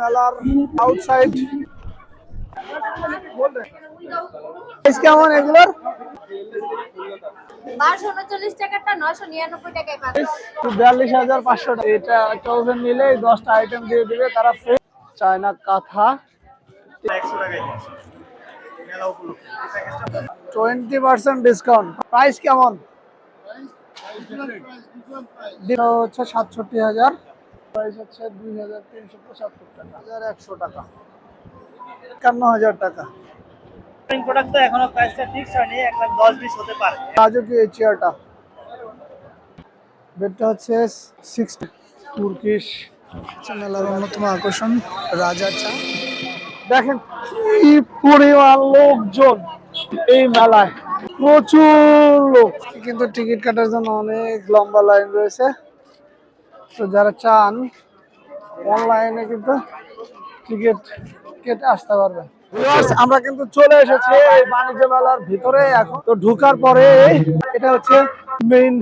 মেলার আউটসাইড কেমন এগুলোর? বিয়াল্লিশ হাজার পাঁচশো টাকা। এটা নিলে দশটা আইটেম দিয়ে দিবে তারা ফ্রি চায়না কাঁথা। টোয়েন্টি পার্সেন্ট ডিসকাউন্ট প্রাইস কেমন? হচ্ছে সাতষট্টি হাজার। প্রাইস হচ্ছে দুই হাজার তিনশো পঁচাত্তর টাকা। হাজার একশো টাকা। একান্ন হাজার টাকা। প্রোডাক্ট তো এখনও প্রাইসটা ফিক্স হয়নি এক লাখ দশ বিশ হতে পারে। রাজকীয় এই চেয়ারটা বেডটা হচ্ছে সিক্সটি তুর্কিশ। মেলার অন্যতম আকর্ষণ রাজা চা। দেখেন কি পরিমাণ লোকজন এই মেলায়। প্রচুর লোক। কিন্তু টিকিট কাটার জন্য অনেক লম্বা লাইন রয়েছে। তো যারা চান অনলাইনে কিন্তু টিকিট কেটে আসতে পারবে। আমরা কিন্তু চলে এসেছি এই বাণিজ্য মেলার ভিতরে এখন। তো ঢুকার পরে এটা হচ্ছে মেইন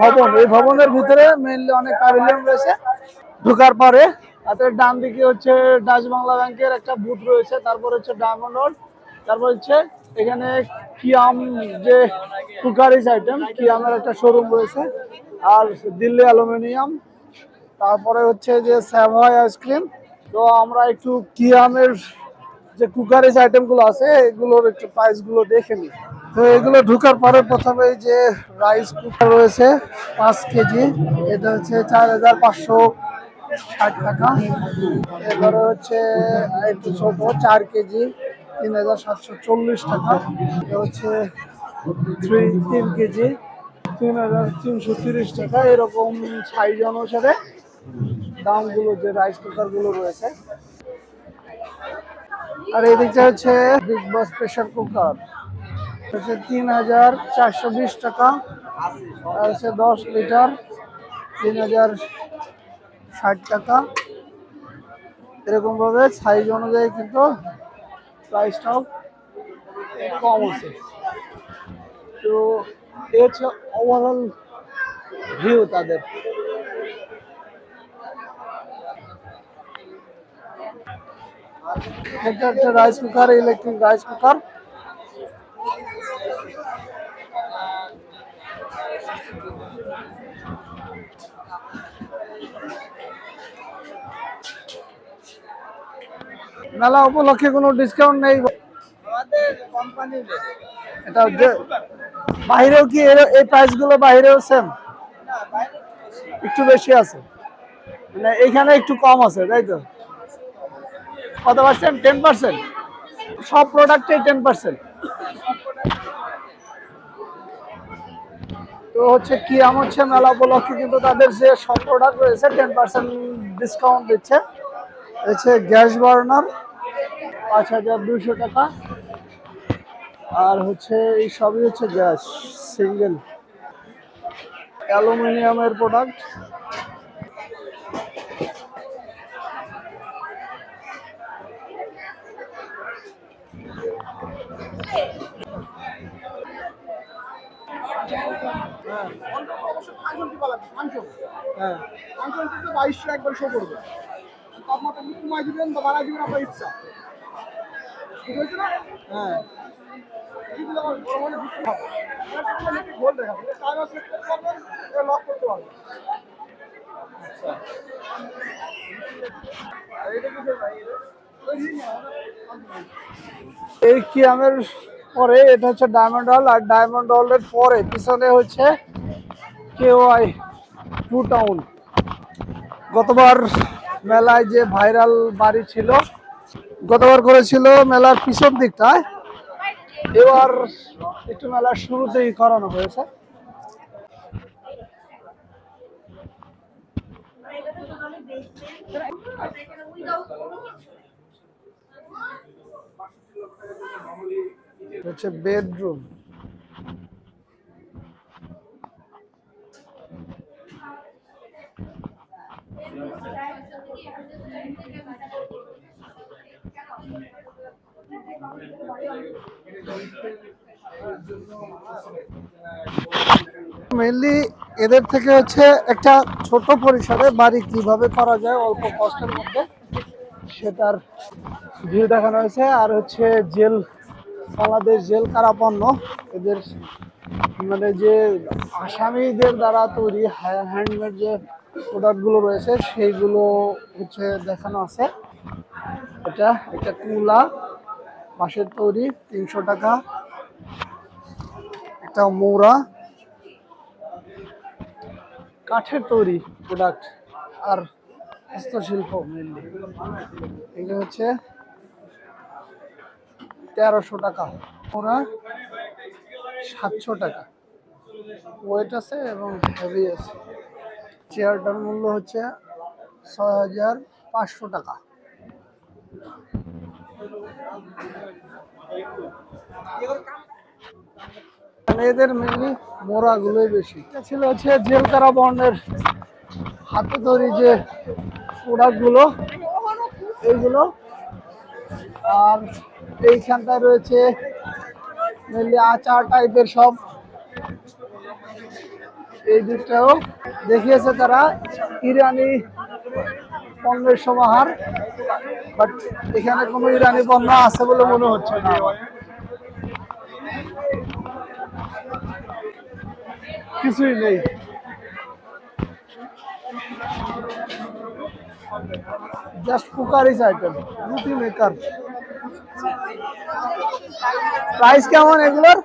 ভবন। এই ভবনের ভিতরে মেইনলি অনেক প্যাভিলিয়ন রয়েছে। ঢুকার পরে হাতের ডান দিকে হচ্ছে ডাচ বাংলা ব্যাংকের একটা বুথ রয়েছে, তারপর হচ্ছে ডায়মন্ড রোড তারপর হচ্ছে এখানে কিয়াম যে কুকারিজ আইটেম কিয়ামের একটা শোরুম রয়েছে। আর দিল্লি অ্যালুমিনিয়াম তারপরে হচ্ছে যে স্যাভয় আইসক্রিম। তো আমরা একটু কিয়ামের যে কুকারিজ আইটেমগুলো আছে, এগুলোর একটু প্রাইসগুলো দেখে নিই। তো এগুলো ঢুকার পরে প্রথমে যে রাইস কুকার রয়েছে, পাঁচ কেজি। এটা হচ্ছে চার হাজার পাঁচশো ষাট টাকা। এবারে হচ্ছে একটু ছোট, চার কেজি, তিন হাজার সাতশো চল্লিশ টাকা। এটা হচ্ছে থ্রি তিন কেজি, তিন হাজার তিনশো তিরিশ টাকা, এরকম সাইজ অনুসারে। দামগুলো, যে রাইস কুকারগুলো রয়েছে। আর এদিকটা হচ্ছে বিগ বস প্রেশার কুকার হচ্ছে তিন হাজার চারশো বিশ টাকা। আর হচ্ছে দশ লিটার তিন হাজার ষাট টাকা। এরকম ভাবে সাইজ অনুযায়ী কিন্তু প্রাইসটাও কম আছে। তো এ হচ্ছে ওভারঅল ভিউ তাদের। এটা একটা rice cooker electric rice cooker মেলা উপলক্ষে কোনো ডিসকাউন্ট নেই। এটা বাইরেও কি এই প্রাইসগুলো বাইরেও সেম একটু বেশি আছে। মানে এখানে একটু কম আছে তাই তো? কত পার্সেন্ট টেন পার্সেন্ট সব প্রোডাক্টে টেন পার্সেন্ট তো হচ্ছে কি আম হচ্ছে মেলা উপলক্ষে কিন্তু তাদের যে সব প্রোডাক্ট রয়েছে টেন পার্সেন্ট ডিসকাউন্ট দিচ্ছে। হচ্ছে গ্যাস বার্নার, পাঁচ হাজার দুশো টাকা। আর হচ্ছে এই সবই হচ্ছে গ্যাস, সিঙ্গেল। অ্যালুমিনিয়ামের প্রোডাক্ট হ্যাঁ। বাইশশো একবার শো করবে। তাপমাত্রা কমাই দিবেন বা বাড়াই দিবেন আপনার ইচ্ছা। ঠিক হয়েছে না? হ্যাঁ। আমার গোল দেখাবো। টাইমার সেট করতে পারবেন লক করতে পারবেন। এই কিয়ামের পরে? এটা হচ্ছে ডায়মন্ড হল আর ডায়মন্ড হলের পরে। পিছনে হচ্ছে কেওয়াই টু টাউন। গতবার মেলায় যে ভাইরাল বাড়ি ছিল, গতবার করেছিল মেলার পিছন দিকটায়। এবার একটু মেলার শুরুতেই করানো হয়েছে। হচ্ছে বেডরুম। মেনলি এদের থেকে হচ্ছে একটা ছোট পরিসরে বাড়ি কীভাবে করা যায় অল্প কষ্টের মধ্যে তার ভিউ দেখানো হয়েছে। আর হচ্ছে জেল, বাংলাদেশ জেল কারাপণ্য, এদের মানে যে আসামিদের দ্বারা তৈরি হ্যান্ডমেড যে প্রোডাক্টগুলো রয়েছে, সেইগুলো হচ্ছে দেখানো আছে। এটা একটা কুলা বাঁশের তৈরি, তিনশো টাকা। একটা মৌরা কাঠের তৈরি প্রোডাক্ট আর হস্তশিল্প মেনলি এগুলো হচ্ছে তেরোশো টাকা। ওরা সাতশো টাকা। ওয়েট আছে এবং হেভি আছে। চেয়ারটার মূল্য হচ্ছে ছয় হাজার পাঁচশো টাকা। মানে এদের মেনলি মোড়াগুলোই বেশি। এটা ছিল হচ্ছে জেলকারা বর্ণের হাতে তৈরি যে প্রোডাক্টগুলো এইগুলো। আর এইখানটায় রয়েছে মেনলি আচার টাইপের সব। এই দিকটাও দেখিয়েছে তারা, ইরানি পণ্যের সমাহার বাট এখানে কোনো ইরানি পণ্য আছে বলে মনে হচ্ছে না। কিছুই নেই। জাস্ট কুকারিজ আইটেম রুটি মেকার প্রাইস কেমন এগুলোর?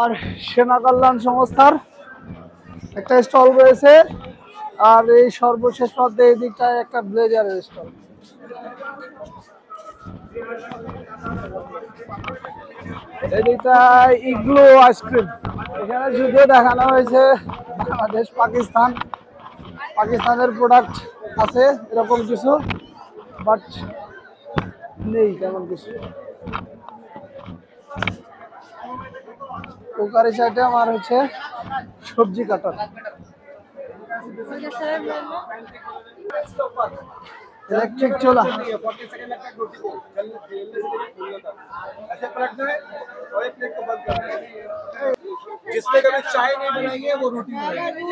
আর সেনা কল্যাণ সংস্থার একটা স্টল রয়েছে, আর এই সর্বশেষ মধ্যে এই দিকটায় একটা ব্লেজারের স্টল। এদিকটায় ইগলো আইসক্রিম। এখানে যদিও দেখানো হয়েছে বাংলাদেশ, পাকিস্তান পাকিস্তানের প্রোডাক্ট আছে এরকম কিছু বাট নেই তেমন কিছু কুকারি আইটেম আর হচ্ছে সবজি কাটার ইলেকট্রিক চোলা जिसने कभी चाय नहीं बनाई है वो रोटी बनाएगी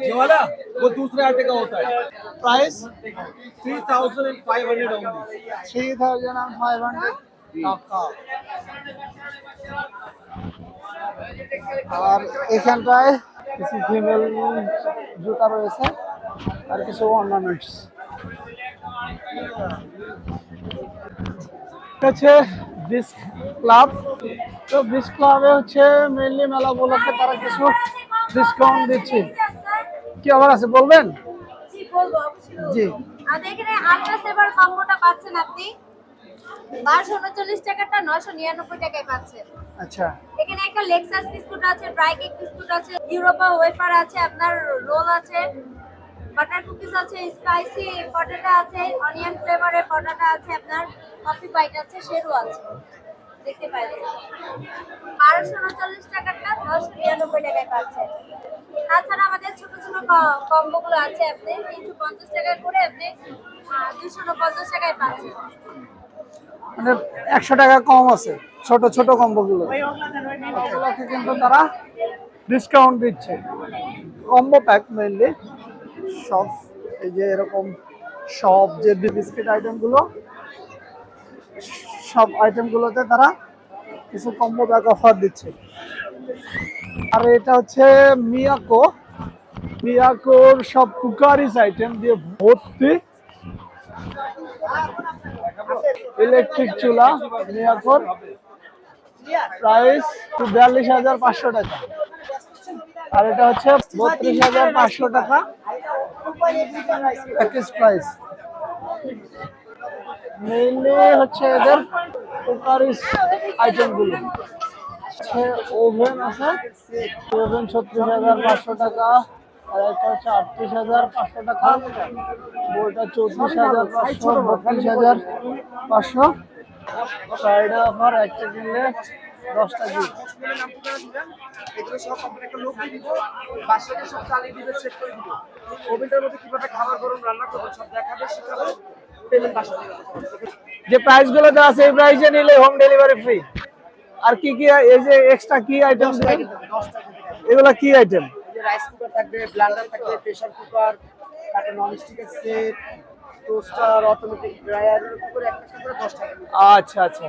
ये वाला वो दूसरे आटे का होता है price three thousand and five hundred only three thousand and five hundred টাকা আর এখানটায় কিছু ফিমেল জুতা রয়েছে আর কিছু অর্নামেন্টস হচ্ছে ডিস্ক ক্লাব তো ডিস্ক ক্লাবে হচ্ছে মেনলি মেলা উপলক্ষে তারা কিছু ডিসকাউন্ট দিচ্ছে। কি আবার আছে বলবেন? জি এখানে আলট্রা সেভার কম্বোটা পাচ্ছেন আপনি। বারোশো উনচল্লিশ টাকাটা নশো নিরানব্বই টাকায় পাচ্ছেন। আচ্ছা। এখানে একটা লেক্সাস বিস্কুট আছে ড্রাই কেক বিস্কুট আছে ইউরোপা ওয়েফার আছে আপনার রোল আছে বাটার কুকিজ আছে স্পাইসি পটেটো আছে অনিয়ন ফ্লেভারের পটেটো আছে আপনার কফি বাইট আছে শেরু আছে। দেখতে পাচ্ছেন। বারোশো উনচল্লিশ টাকাটা মানে একশো টাকা কম আছে, ছোট ছোট কম্বোগুলো। ওগুলোকে কিন্তু তারা ডিসকাউন্ট দিচ্ছে। কম্বো প্যাক মেনলি সব এই যে এরকম সব যে বিস্কিট আইটেমগুলো সব আইটেমগুলোতে তারা কিছু কম্বো প্যাক অফার দিচ্ছে। আর এটা হচ্ছে মিয়াকো। মিয়াকোর সব কুকারিস আইটেম দিয়ে ভর্তি। ইলেকট্রিক চুলা, মিয়াকোর। প্রাইস বিয়াল্লিশ হাজার পাঁচশো টাকা। আর এটা হচ্ছে বত্রিশ হাজার পাঁচশো টাকা। প্যাকেজ প্রাইস মেইনলি হচ্ছে এদের কুকারিস আইটেমগুলো ওভেন আছে। ওভেন ছত্রিশ হাজার পাঁচশো টাকা, আর একটা হচ্ছে আটত্রিশ হাজার পাঁচশো টাকা। বইটা চৌত্রিশ হাজার পাঁচশো, বত্রিশ হাজার পাঁচশো। ফ্রাইডে অফার একটা কিনলে দশটা গিফট এগুলো সব যে প্রাইসগুলো দেওয়া আছে, এই প্রাইসে নিলে হোম ডেলিভারি ফ্রি আর কি কি এই যে এক্সট্রা কি আইটেম এগুলা কি আইটেম রাইস কুকার থাকবে ব্লান্ডার থাকবে প্রেসার কুকার তারপরে নন স্টিকের সেট টোস্টার অটোমেটিক ড্রায়ার করে একটা করে টাকা আচ্ছা আচ্ছা।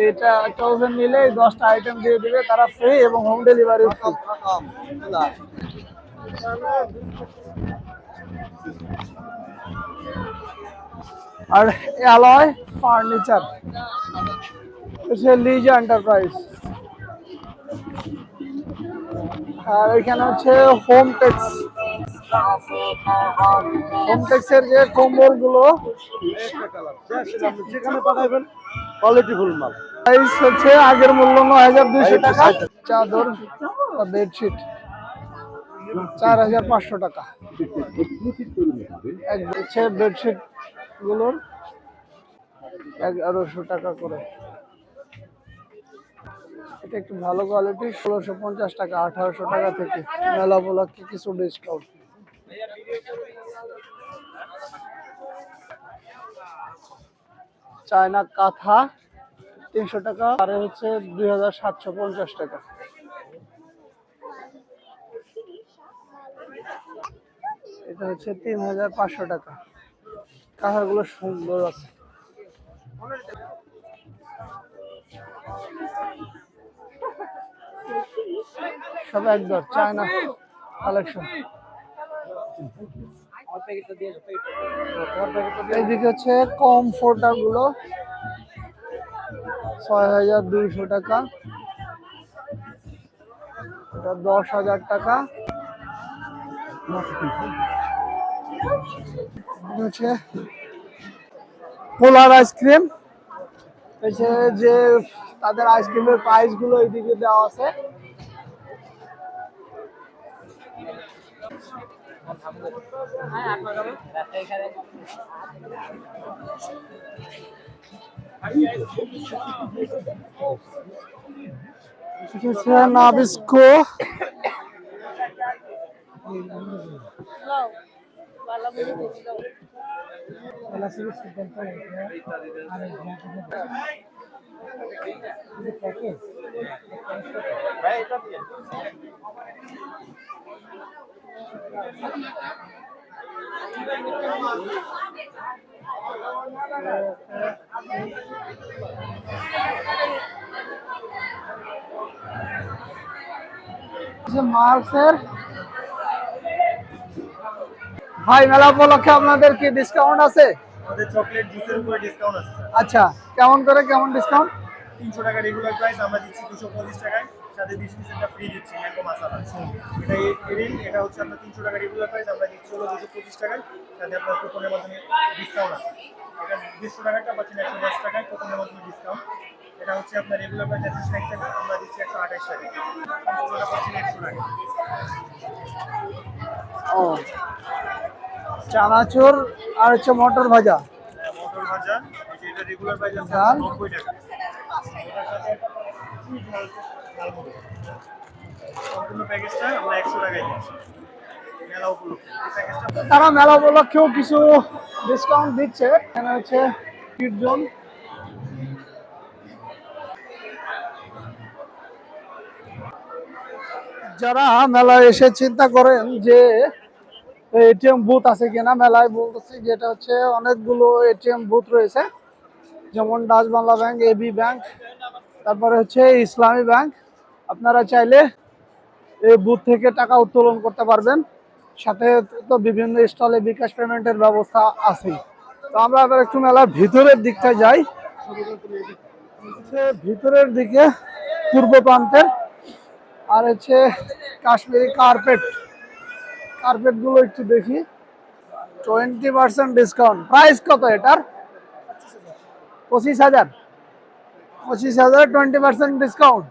এটা ওভেন নিলে দশটা আইটেম দিয়ে দিবে তারা ফ্রি এবং হোম ডেলিভারি আর অ্যালয় ফার্নিচার হচ্ছে লিজা এন্টারপ্রাইজ আর এখানে হচ্ছে হোম টেক্স হোম টেক্সের যে কম্বলগুলো কোয়ালিটি ফুল মাল। প্রাইস হচ্ছে আগের মূল্য নয় হাজার দুইশো টাকা। চাদর বেডশিট চার হাজার পাঁচশো টাকা। এক বেডশিটগুলোর এগারোশো টাকা করে। এটা একটু ভালো কোয়ালিটি ষোলোশো পঞ্চাশ টাকা, আঠারোশো টাকা থেকে মেলা উপলক্ষে কিছু ডিসকাউন্ট চায়না কাঁথা, তিনশো টাকা, আর হচ্ছে দুই হাজার সাতশো পঞ্চাশ টাকা। এটা হচ্ছে তিন হাজার পাঁচশো টাকা। কাঁথাগুলো সুন্দর আছে। সব একদম চায়না কালেকশন এদিকে হচ্ছে কমফোর্টারগুলো ছয় হাজার দুইশো টাকা। এটা দশ হাজার টাকা। হচ্ছে পোলার আইসক্রিম। হচ্ছে যে তাদের আইসক্রিমের প্রাইসগুলো এইদিকে দেওয়া আছে। এটা হচ্ছে নাবিস্কো মার্কসের ভাই মেলা উপলক্ষে আপনাদের কি ডিসকাউন্ট আছে? আমাদের চকলেট জুসের উপরে ডিসকাউন্ট আছে আচ্ছা কেমন করে কেমন ডিসকাউন্ট তিনশো টাকা রেগুলার প্রাইস আমরা দিচ্ছি দুশো পঁচিশ টাকায়। সাথে বিশ পিস একটা ফ্রি দিচ্ছি ম্যাঙ্গো মাসালা এটা এরিন এটা হচ্ছে আপনার তিনশো টাকা রেগুলার প্রাইস আমরা দিচ্ছি হলো দুশো পঁচিশ টাকায়। সাথে আপনার কুপনের মাধ্যমে ডিসকাউন্ট আছে। এটা দেড়শো টাকাটা পাচ্ছেন একশো দশ টাকায় কুপনের মাধ্যমে ডিসকাউন্ট এটা হচ্ছে আপনার রেগুলার প্রাইস একশো ষাট টাকা আমরা দিচ্ছি একশো আঠাশ পাচ্ছেন একশো টাকা ও। চানাচুর আর হচ্ছে মটর ভাজা। হ্যাঁ, মটর ভাজা এটা রেগুলার প্রাইস আছে। নব্বই টাকা। সম্পূর্ণ প্যাকেজটা আমরা একশো টাকায় দিচ্ছি। তারা মেলা উপলক্ষেও কিছু ডিসকাউন্ট দিচ্ছে। এখানে হচ্ছে কিড যারা মেলায় এসে চিন্তা করেন যে এটিএম বুথ আছে কিনা, মেলায় বলতেছি যেটা হচ্ছে অনেকগুলো এটিএম বুথ রয়েছে। যেমন Dutch Bangla bank, AB bank, তারপরে হচ্ছে ইসলামী ব্যাংক। আপনারা চাইলে এই বুথ থেকে টাকা উত্তোলন করতে পারবেন। সাথে তো বিভিন্ন স্টলে বিকাশ পেমেন্টের ব্যবস্থা আছে তো আমরা আবার একটু মেলার ভিতরের দিকটা যাই। ভিতরের দিকে পূর্ব প্রান্তের আর হচ্ছে কাশ্মীরি কার্পেট কার্পেটগুলো একটু দেখি। টোয়েন্টি পার্সেন্ট ডিসকাউন্ট প্রাইস কত এটার? পঁচিশ হাজার। পঁচিশ হাজার টোয়েন্টি পার্সেন্ট ডিসকাউন্ট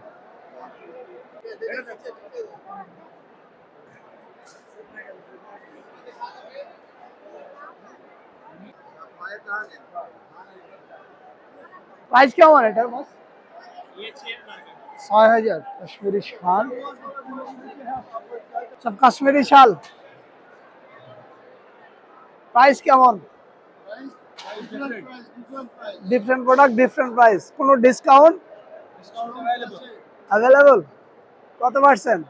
প্রাইস কেমন এটার বস ছয় হাজার কাশ্মীরি শাল সব কাশ্মীরি শাল প্রাইস কেমন ডিফারেন্ট প্রোডাক্ট ডিফারেন্ট প্রাইস কোনো ডিসকাউন্ট অ্যাভেলেবল কত percent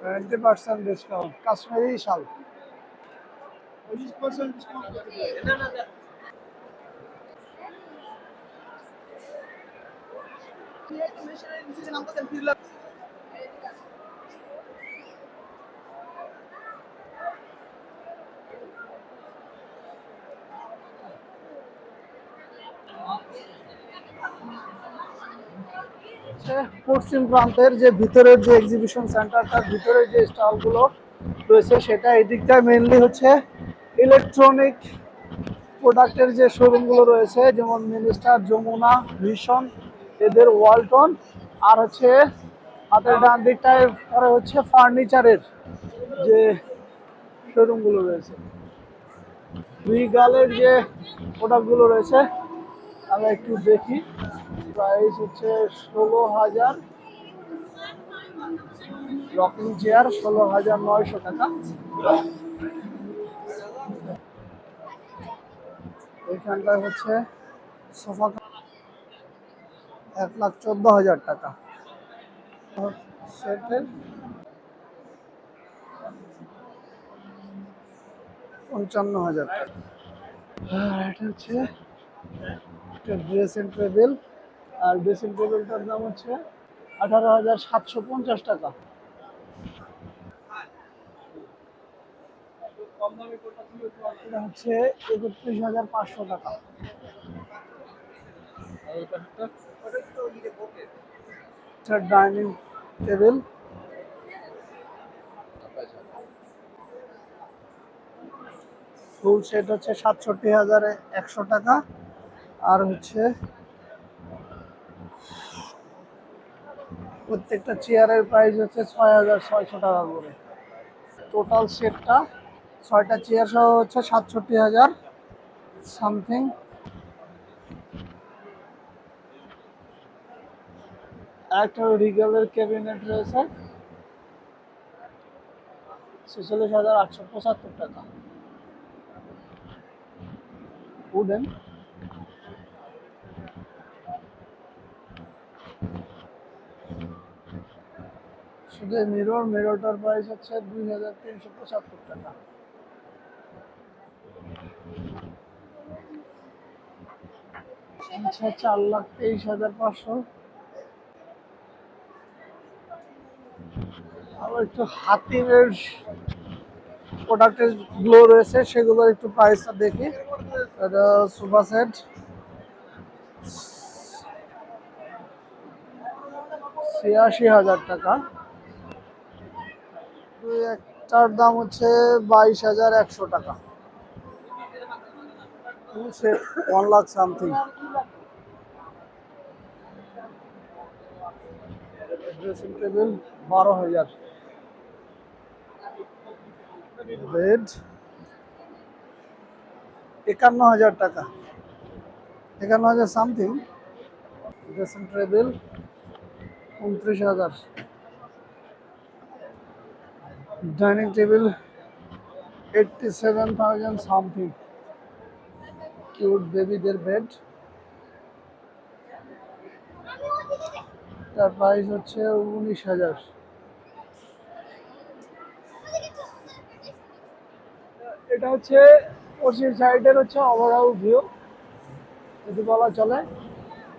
twenty percent discount Kashmiri শাল। পশ্চিম প্রান্তের যে ভিতরের যে এক্সিবিশন সেন্টারটার ভিতরের যে স্টলগুলো রয়েছে, সেটা এই দিকটায় মেনলি হচ্ছে ইলেকট্রনিক প্রোডাক্টের যে শোরুমগুলো রয়েছে, যেমন মিনিস্টার যমুনা ভিশন এদের ওয়ালটন আর হচ্ছে হাতের ডান দিকটায় পরে হচ্ছে ফার্নিচারের যে শোরুমগুলো রয়েছে। রিগালের যে প্রোডাক্টগুলো রয়েছে, আমরা একটু দেখি। প্রাইস হচ্ছে ষোলো হাজার রকিং চেয়ার, ষোলো হাজার নয়শো টাকা। এখানটায় হচ্ছে সোফা এক লাখ চোদ্দ হাজার টাকা। পঞ্চান্ন হাজার আর এটা হচ্ছে একটা ড্রেসিং আর দাম হচ্ছে আঠারো হাজার সাতশো পঞ্চাশ টাকা। হচ্ছে একত্রিশ হাজার পাঁচশো টাকা। ডাইনিং টেবিল ফুল সেট হচ্ছে সাতষট্টি হাজারে একশো টাকা। আর হচ্ছে প্রত্যেকটা চেয়ারের প্রাইস হচ্ছে ছয় হাজার ছয়শো টাকা করে। টোটাল সেটটা ছয়টা চেয়ার সহ হচ্ছে সাতষট্টি হাজার সামথিং একটা রিগেলের ক্যাবিনেট রয়েছে। ছেচল্লিশ হাজার আটশো পঁচাত্তর টাকা। উডেন শুধু মিরর মিররটার প্রাইস হচ্ছে দুই হাজার তিনশো পঁচাত্তর টাকা। আচ্ছা চার লাখ তেইশ হাজার পাঁচশো। আবার একটু হাতিমের প্রোডাক্টেরগুলো রয়েছে, সেগুলোর একটু প্রাইসটা দেখি। এটা সোফা সেট ছিয়াশি হাজার টাকা। একটার দাম হচ্ছে বাইশ হাজার একশো টাকা। One lakh something dressing table বারো হাজার। বেড একান্ন হাজার টাকা। একান্ন হাজার সামথিং ড্রেসিং টেবিল উনত্রিশ হাজার। Dining table eighty seven thousand something cute বেবিদের বেড তার প্রাইস হচ্ছে উনিশ হাজার। এটা হচ্ছে পশ্চিম সাইডের হচ্ছে ওভারঅল ভিউ যদি বলা চলে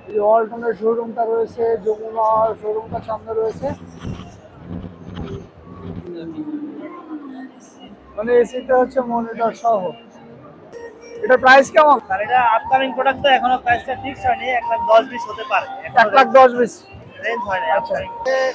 এই ওয়ালটনের শোরুমটা রয়েছে যমুনার শোরুমটা সামনে রয়েছে। মানে এসিটা হচ্ছে মনিটর সহ। এটা প্রাইস কেমন? আর এটা আপকামিং প্রোডাক্ট তো এখনও প্রাইসটা ফিক্স হয়নি এক লাখ দশ বিশ হতে পারে। এক লাখ দশ বিশ। রেঞ্জ হয়নি আচ্ছা।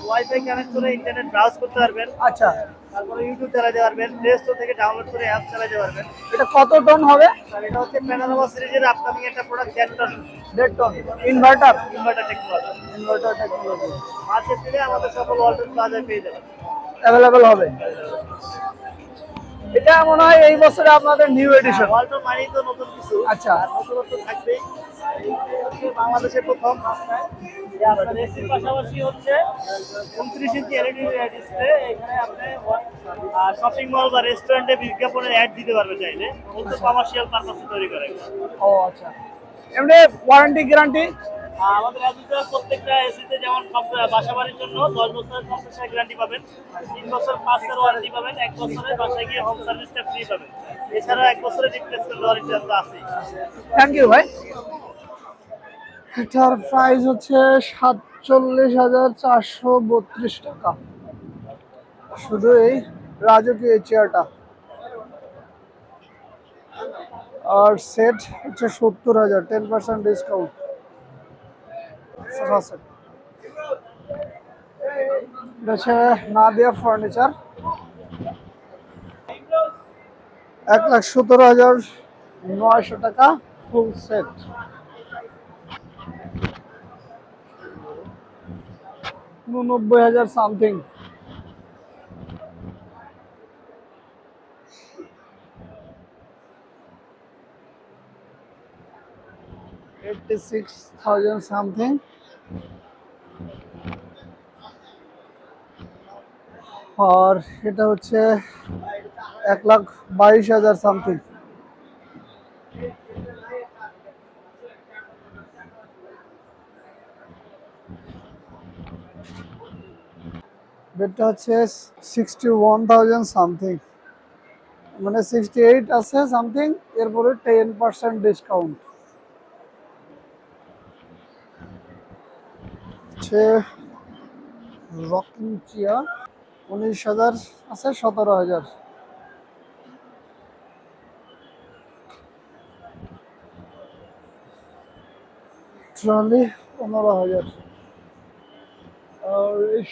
ওয়াইফাই কানেক্ট করে ইন্টারনেট ব্রাউজ করতে পারবেন। আচ্ছা। তারপরে ইউটিউব চালাতে পারবেন প্লে স্টোর থেকে ডাউনলোড করে অ্যাপ চালাতে পারবেন। এটা কত টন হবে? এটা হচ্ছে প্যানোরামা সিরিজের আপকামিং একটা প্রোডাক্ট জ্যাকটন দেড় ton inverter inverter technology inverter technology March এপ্রিলে আমাদের সকল ওয়ালটন প্লাজায় পেয়ে যাবেন। অ্যাভেলেবেল হবে। এটা মনে হয় এই বছরে আপনাদের নিউ এডিশন ওয়ালটন মানেই তো নতুন কিছু। আচ্ছা। আর নতুনত্ব থাকবেই। বাংলাদেশের প্রথম রাস্তায়। আপনার এসির পাশাপাশি হচ্ছে উনত্রিশ ইঞ্চি এলইডি ডিসপ্লে এখানে আপনি শপিং মল বা রেস্টুরেন্টে বিজ্ঞাপনের অ্যাড দিতে পারবে চাইলে। কিন্তু কমার্শিয়াল পারপাসে তৈরি করে ও আচ্ছা। এমনি ওয়ারেন্টি গ্যারান্টি আমাদের অ্যাডিটার প্রত্যেকটা এসিতে যেমন বাসা বাড়ির জন্য দশ বছরের কম্প্রেসার গ্যারান্টি পাবেন। তিন বছর পাঁচের ওয়ারেন্টি পাবেন এক বছরের বাসায় গিয়ে হোম সার্ভিসটা ফ্রি পাবেন। এছাড়া এক বছরের রিপ্লেসমেন্ট ওয়ারেন্টি তো আছেই। থ্যাংক ইউ ভাই। এটার প্রাইস হচ্ছে সাতচল্লিশ হাজার চারশো বত্রিশ টাকা। শুধু এই রাজকীয় চেয়ারটা আর সেট হচ্ছে সত্তর হাজার টেন পার্সেন্ট ডিসকাউন্ট হচ্ছে নাদিয়া ফার্নিচার এক লাখ সতেরো হাজার নয়শো টাকা ফুল সেট উননব্বই হাজার something eighty six thousand something আর এটা হচ্ছে এক লাখ বাইশ হাজার সামথিং বেডটা হচ্ছে সিক্সটি ওয়ান থাউজেন্ড সামথিং মানে সিক্সটি এইট আছে সামথিং এরপরে টেন পার্সেন্ট ডিসকাউন্ট হচ্ছে রকিং চেয়ার উনিশ হাজার আছে, সতেরো হাজার। ট্রলি পনেরো হাজার।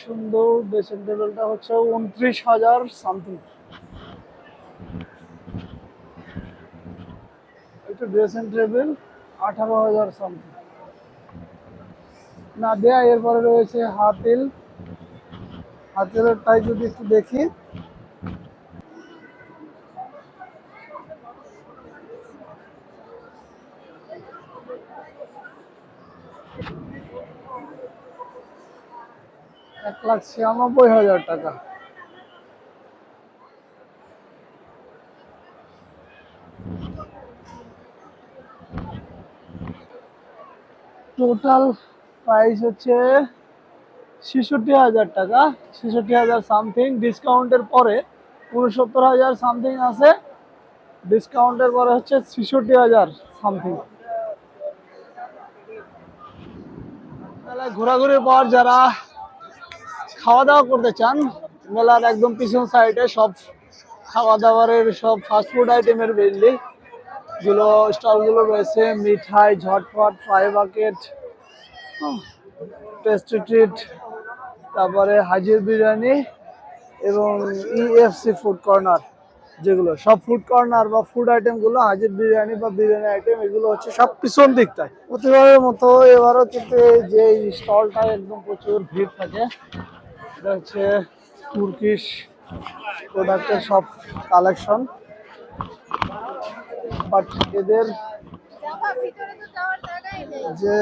সুন্দর ড্রেসিং টেবিলটা হচ্ছে উনত্রিশ হাজার সামথিং একটা ড্রেসিং টেবিল আঠারো হাজার সামথিং না, দেয়া, এরপরে রয়েছে হাতিল। হাতিলেরটাই যদি একটু দেখি। এক লাখ ছিয়ানব্বই হাজার টাকা। টোটাল প্রাইস হচ্ছে ছেষট্টি হাজার টাকা। ছেষট্টি হাজার সামথিং ডিসকাউন্টের পরে উনসত্তর হাজার সামথিং আছে। ডিসকাউন্টের পরে হচ্ছে ছেষট্টি হাজার সামথিং মেলায় ঘোরাঘুরির পর যারা খাওয়া দাওয়া করতে চান, মেলার একদম পিছন সাইডে সব খাওয়া দাওয়ারের সব ফাস্টফুড আইটেমের বিল্ডিং যেগুলো স্টলগুলো রয়েছে, মিঠাই ঝটফট ফ্রাই বাকেট টেস্টি ট্রিট তারপরে হাজির বিরিয়ানি এবং ইএফসি ফুড কর্নার যেগুলো। সব ফুড কর্নার বা ফুড আইটেমগুলো হাজির বিরিয়ানি বা বিরিয়ানি আইটেম এগুলো হচ্ছে সব পিছন দিকটায়। প্রতিবারের মতো এবারও কিন্তু যে স্টলটা একদম প্রচুর ভিড় থাকে। এটা হচ্ছে তুর্কিশ প্রোডাক্টের সব কালেকশন বাট এদের যে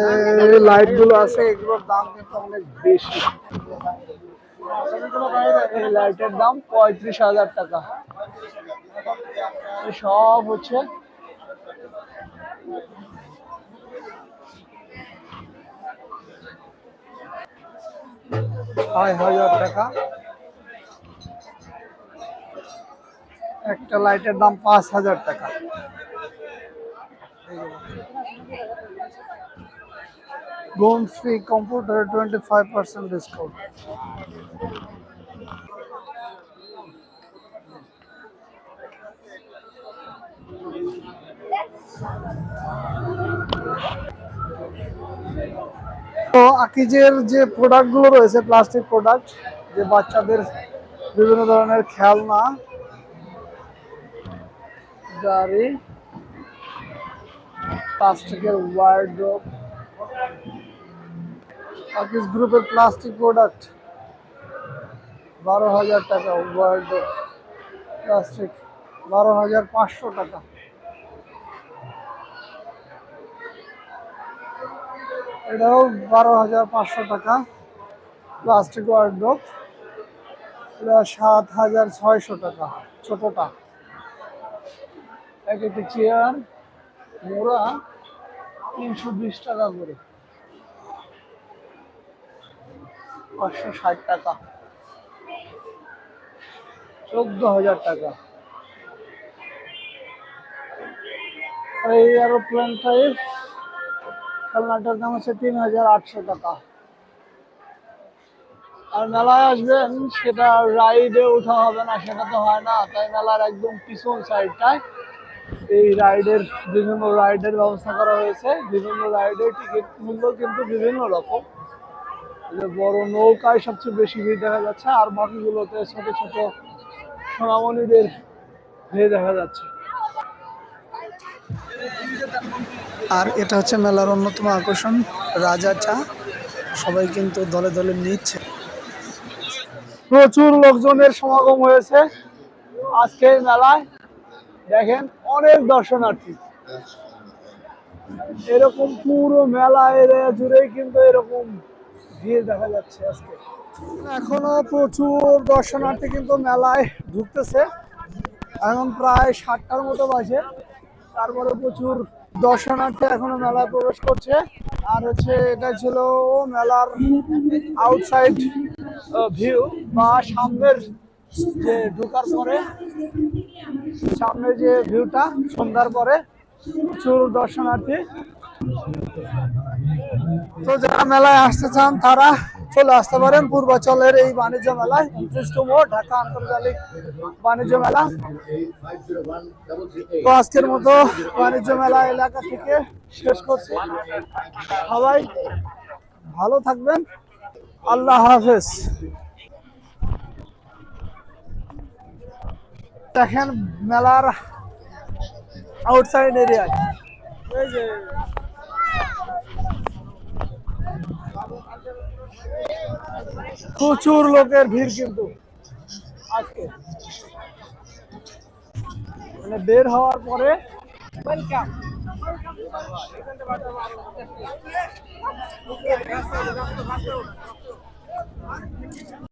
লাইটগুলো আছে, এগুলোর দাম কিন্তু অনেক বেশি। এই লাইটের দাম পঁয়ত্রিশ হাজার টাকা। সব হচ্ছে ছয় হাজার টাকা। একটা লাইটের দাম পাঁচ হাজার টাকা। Gone free computer twenty five percent discount তো আকিজের যে প্রোডাক্টগুলো রয়েছে প্লাস্টিক প্রোডাক্ট যে বাচ্চাদের বিভিন্ন ধরনের খেলনা গাড়ি প্লাস্টিকের ওয়ার্ড্রোপ আকিজ গ্রুপের প্লাস্টিক প্রোডাক্ট বারো হাজার টাকা ওয়ার্ড্রোপ প্লাস্টিক বারো হাজার পাঁচশো টাকা। এটাও বারো হাজার পাঁচশো টাকা। প্লাস্টিক ওয়ার্ড্রপ এটা সাত হাজার ছয়শো টাকা, ছোটটা। এক একটি চেয়ার মোড়া, তিনশো বিশ টাকা করে। পাঁচশো ষাট টাকা। চোদ্দ হাজার টাকা। এই এরোপ্লেন টাইপ খেলনাটার দাম হচ্ছে তিন হাজার আটশো টাকা। আর মেলায় আসবেন, সেটা রাইডে ওঠা হবে না, সেটা তো হয় না। তাই মেলার একদম পিছন সাইডটায় এই রাইডের বিভিন্ন রাইডের ব্যবস্থা করা হয়েছে। বিভিন্ন রাইডের টিকিট মূল্য কিন্তু বিভিন্ন রকম। বড় নৌকায় সবচেয়ে বেশি ভিড় দেখা যাচ্ছে, আর বাকিগুলোতে ছোট ছোট সোনামণিদের ভিড় দেখা যাচ্ছে। আর এটা হচ্ছে মেলার অন্যতম আকর্ষণ, রাজা চা। সবাই কিন্তু দলে দলে নিচ্ছে। প্রচুর লোকজনের সমাগম হয়েছে আজকে মেলায়। দেখেন, অনেক দর্শনার্থী। এরকম পুরো মেলা এরিয়া জুড়েই কিন্তু এরকম ভিড় দেখা যাচ্ছে আজকে। এখনও প্রচুর দর্শনার্থী কিন্তু মেলায় ঢুকতেছে। এখন প্রায় ষাটটার মতো বাজে। তারপরে প্রচুর দর্শনার্থী এখনও মেলায় প্রবেশ করছে। আর হচ্ছে এটা ছিল মেলার আউটসাইড ভিউ বা সামনের যে ঢোকার পরে, সামনের যে ভিউটা সন্ধ্যার পরে প্রচুর দর্শনার্থী। তো যারা মেলায় আসতে চান তারা চলে আসতে পারেন পূর্বাচলের এই বাণিজ্য মেলায়। ঢাকা আন্তর্জাতিক বাণিজ্য মেলা। তো আজকের মতো বাণিজ্য মেলা এলাকা থেকে শেষ করছি। সবাই ভালো থাকবেন। আল্লাহ হাফেজ। দেখেন মেলার আউটসাইড এরিয়ায় এই যে প্রচুর লোকের ভিড় কিন্তু আজকে। মানে বের হওয়ার পরে